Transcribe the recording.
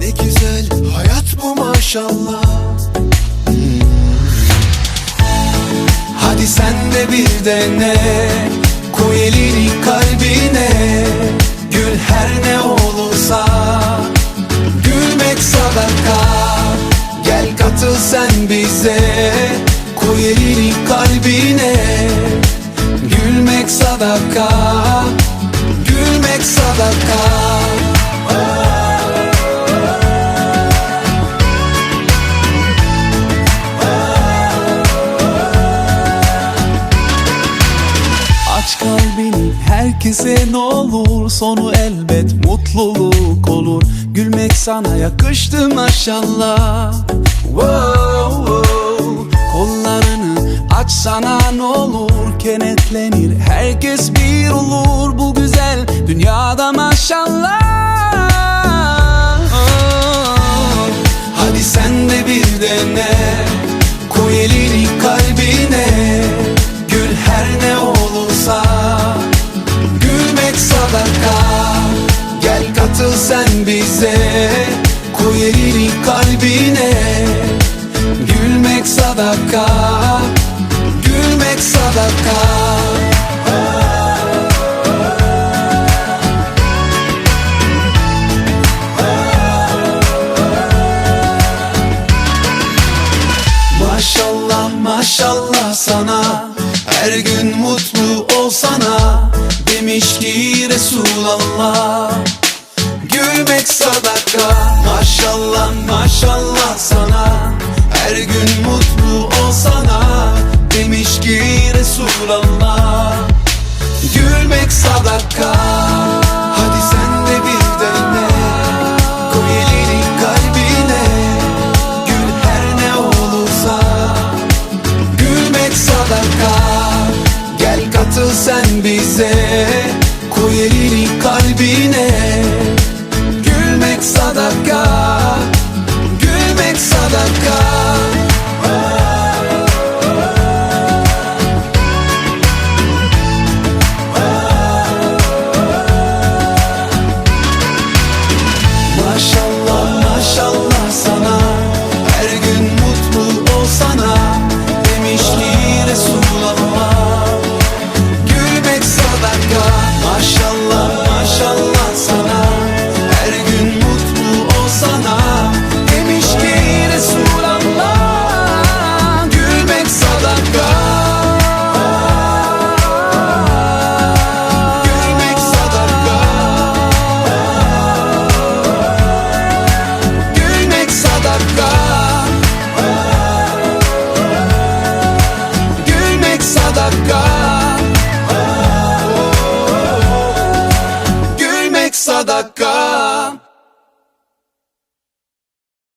Ne güzel hayat bu maşallah. Hadi sen de bir dene Koy elini kalbine. Gül her ne olursa Gülmek sadaka. Gel katıl sen bize Koy elini kalbine. Gülmek sadaka Gülmek sadaka herkese ne olur Sonu elbet mutluluk olur. Gülmek sana yakıştı maşallah. Wow, wow. Kollarını açsana ne olur Kenetlenir. Herkes bir olur Bu güzel dünyada maşallah. Hadi sen de bir dene Katıl sen bize Koy elini kalbine? Gülmek sadaka Gülmek sadaka. Maşallah maşallah sana. Her gün mutlu olsana Demiş ki Resulallah Sevmek sadaka. Maşallah maşallah sana. Her gün mutlu olsana Demiş ki Resulallah. Gülmek sadaka. Hadi sen de bir dene. Koy elini kalbine. Gül her ne olursa. Gülmek sadaka. Gel katıl sen bize. dakika.